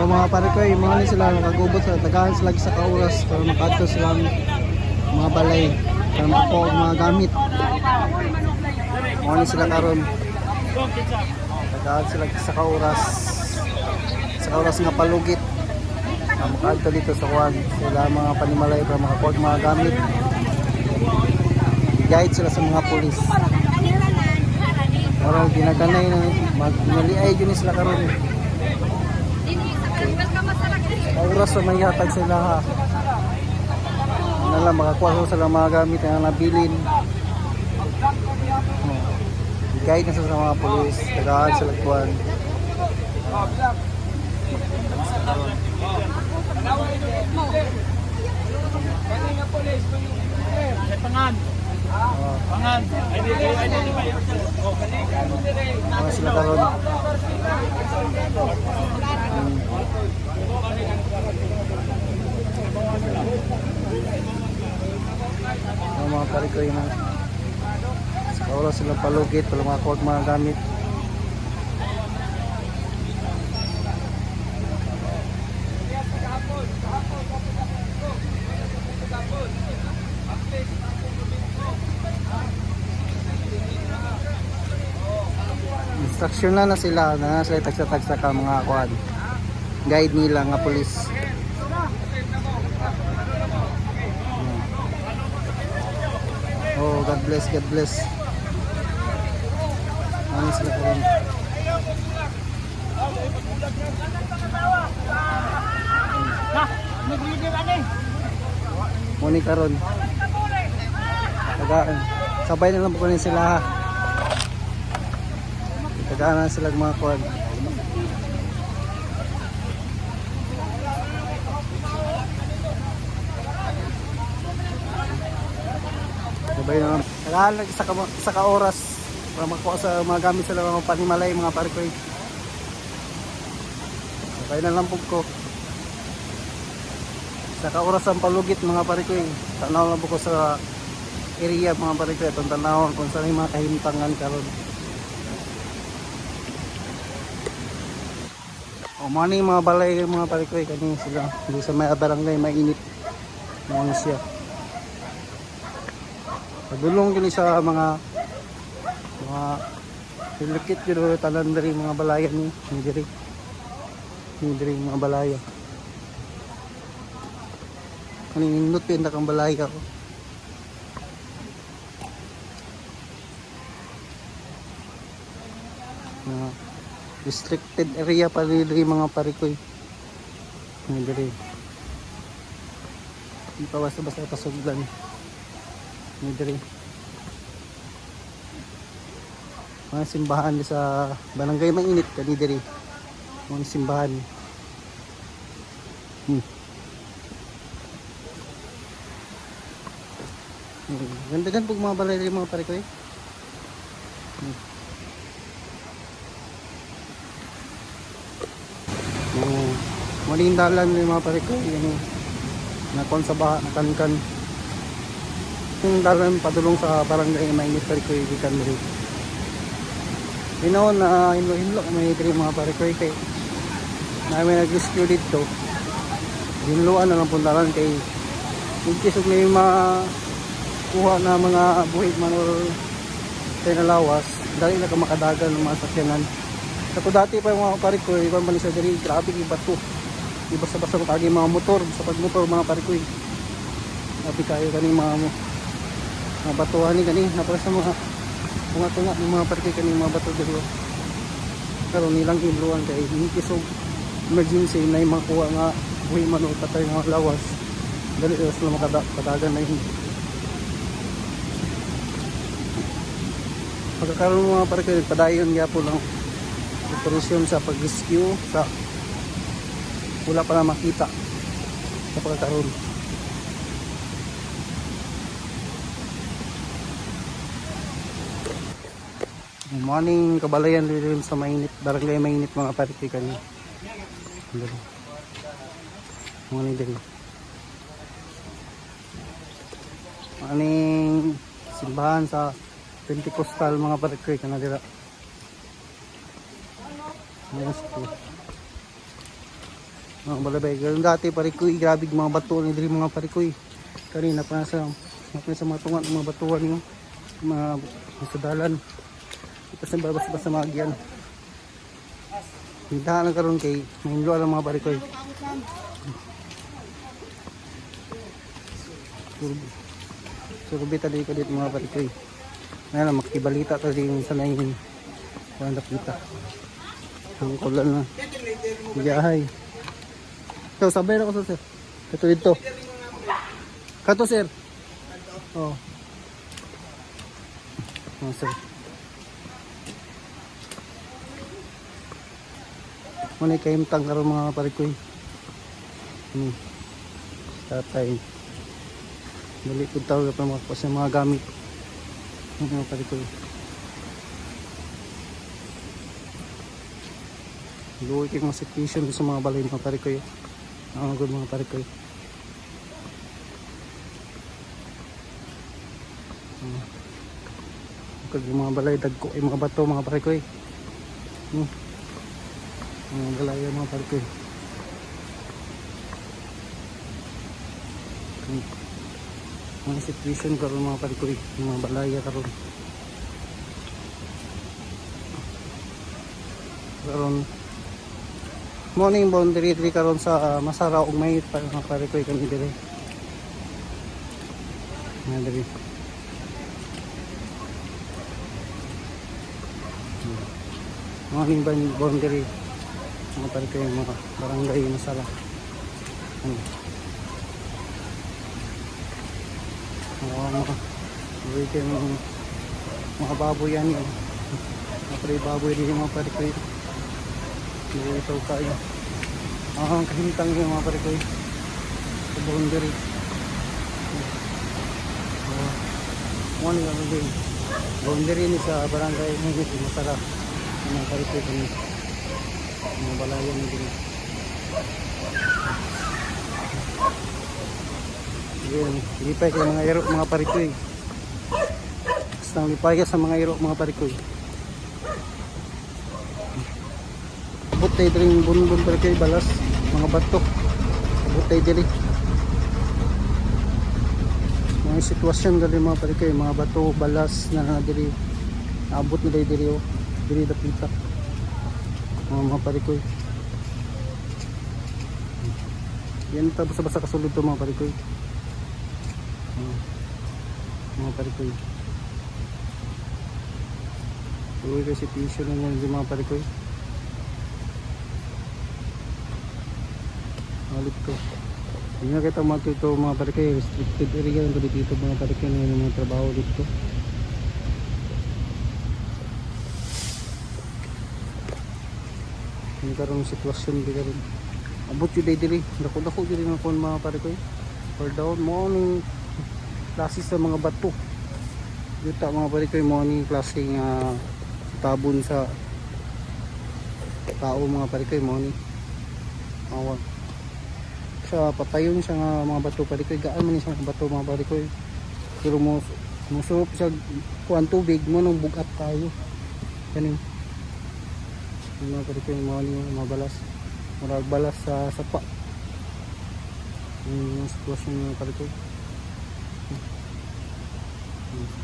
O mga pare ko, yung mga ni sila nakagubot sa tagahan sila sa kauras para makadto sila ang mga balay para ang mga gamit. Mga ni sila karon. Tagahan sila sa kauras sa kauras nga palugit. Uh, makadto dito sa kuwan sila mga panimalay para makakuha ang mga gamit. Guide sila sa mga pulis. Para ginaganay na magnaliay yun sila karon. Oras na may hatag sila ha. Ano lang, makakuha sila ng mga gamit na nabilin. Oh. Guide na sila sa mga polis. Tagaan sila kuhan. Pangan. Oh. Pangan. Oh, Mga sila karon. Ang mga pare ko yun. ah. Sa oras sila palugit, pala mga kuwag mga gamit. Instruction na na sila na sila tagsa-tagsa ka mga kuwan. Guide nila nga pulis. Oh, God bless, God bless. Ano sila ko rin. Ano eh? Muni karon. Tagaan. Sabay na lang po rin sila ha. Tagaan na sila mga kuwan. Na lang. Tagaan lang sa, ka- sa ka-oras para makuha sa mga gamit sila mga panimalay, mga parikoy. Sabay na lang po ko. Sa kaoras ang palugit mga parikoy. Tanaw lang po ko sa area mga parikoy. Itong tanawon kung saan yung mga kahimtangan karon. O mga mga balay mga parikoy kani sila. Hindi sa may barangay mainit. Mga siya. Padulong kini sa mga mga Ilukit yun tanan dari mga balayan ni diri. Ni diri mga balaya. Kaning nindot pinta kang balaya ko. Na restricted area pa diri mga parikoy. Ni diri. Di pa basta-basta pasugdan. Ni diri. mga simbahan sa barangay mainit kani diri mga simbahan hmm. Hmm, ganda gan pag mga balay mga pare ko eh hmm. Hmm. Muling dalan ni mga pare ko yan nakon sa baha nakankan yung dalan padulong sa barangay mainit pare ko ikan diri Ginaon na hinlo-hinlo may diri mga pare ko kay namin nag-rescue dito. Hinluan na lang puntaran kay in case may mga kuha na mga buhit man or tinalawas, dali na ka ng mga sakyanan. Sa ko dati pa yung mga pare ko, ibang man sa diri, grabe kay bato. Di basta-basta matagi mga motor, sa pagmotor mga pare ko. Grabe kayo kaning mga mga batuhan ni kani, napaka sa mga mga tunga ng mga parke kaning mga bato dito. Pero nilang himluan kay hindi so emergency na yung makuha nga buhi man o patay nga lawas. Dali na sila makada kadagan na yun. Pagkakaroon mga parke padayon nga po lang. Operasyon sa pag-rescue sa wala pa na makita sa pagkakaroon Morning kabalayan din sa mainit, barangay mainit mga partikan. Morning din. Morning simbahan sa Pentecostal mga partikan na dira. Yes po. Mga balabay. Ganun dati parikoy. Grabe mga bato ni diri mga parikoy. Kanina pa nasa pa sa mga tungan mga batuan yung mga sa dalan. Tapos ang babas basta magyan. Hintahan na karon kay mahinlo ang mga. Surbi tali ko dito mga parikoy. Ngayon makibalita ta din sa nain. Kuan kita. Ang kulan na. Biyahay. So, sabay na ko sa sir. Ito dito. Kato sir. Oh. Oh, sir. Muna kayimtang karon mga parikoy. Hmm. Tatay. Balik ko tawag pa mga sa mga gamit. Mga parikoy. Luwi kayong mga situation sa mga balay mga parikoy. Ang good mga parikoy. Hmm. Kag mga balay dagko ay mga bato mga parikoy. Hmm. Mga balay mga. Hmm. Mga situation karon mga yung mga balaya karon. Karon morning boundary diri karon sa uh, Masara ug may pa mga parikoy kami diri. Nga diri. Morning ban- boundary mga parikoy mga barangay Masara. Ano? mga mga weekend mga, mga baboy yan yun mga pre baboy din yung mga parikoy hindi ito kayo ang kahintang yung mga parikoy sa boundary. Uh, one lang din boundary ni sa barangay ng masara mga parikoy kami mga balayan ni din Yun, lipay kayo mga iro, mga parikoy. Basta lipay ka sa mga iro, mga parikoy. Butay yung bunbun parikoy, balas, mga bato. Butay diri. Mga sitwasyon dali mga parikoy, mga bato, balas na diri. Abot na diri diri oh. Diri dapita. Mga mga parikoy. Yan tapos sa basa kasulod to mga parikoy. Hmm. mga parikoy Uwi kasi tissue na yan mga parikoy Halip ko Hindi na kita mga ito mga parikoy Restricted area yung dito mga parikoy na yung mga trabaho dito Yung karong sitwasyon di ka rin. Abot yun day diri Dako-dako diri nga kung mga parikoy Or down mo ning klase sa mga bato. Dito mga parikoy mo ning klase nga tabon sa tao mga parikoy mo ni awag sa patayon siya nga mga bato parikoy gaan man ni siya mga bato mga parikoy pero mo musup sa kuan tubig mo nang bugat tayo. Kaning yung mga parikoy mo ni mga balas. Murag balas sa sapa. Yung sitwasyon ng parikoy Hmm.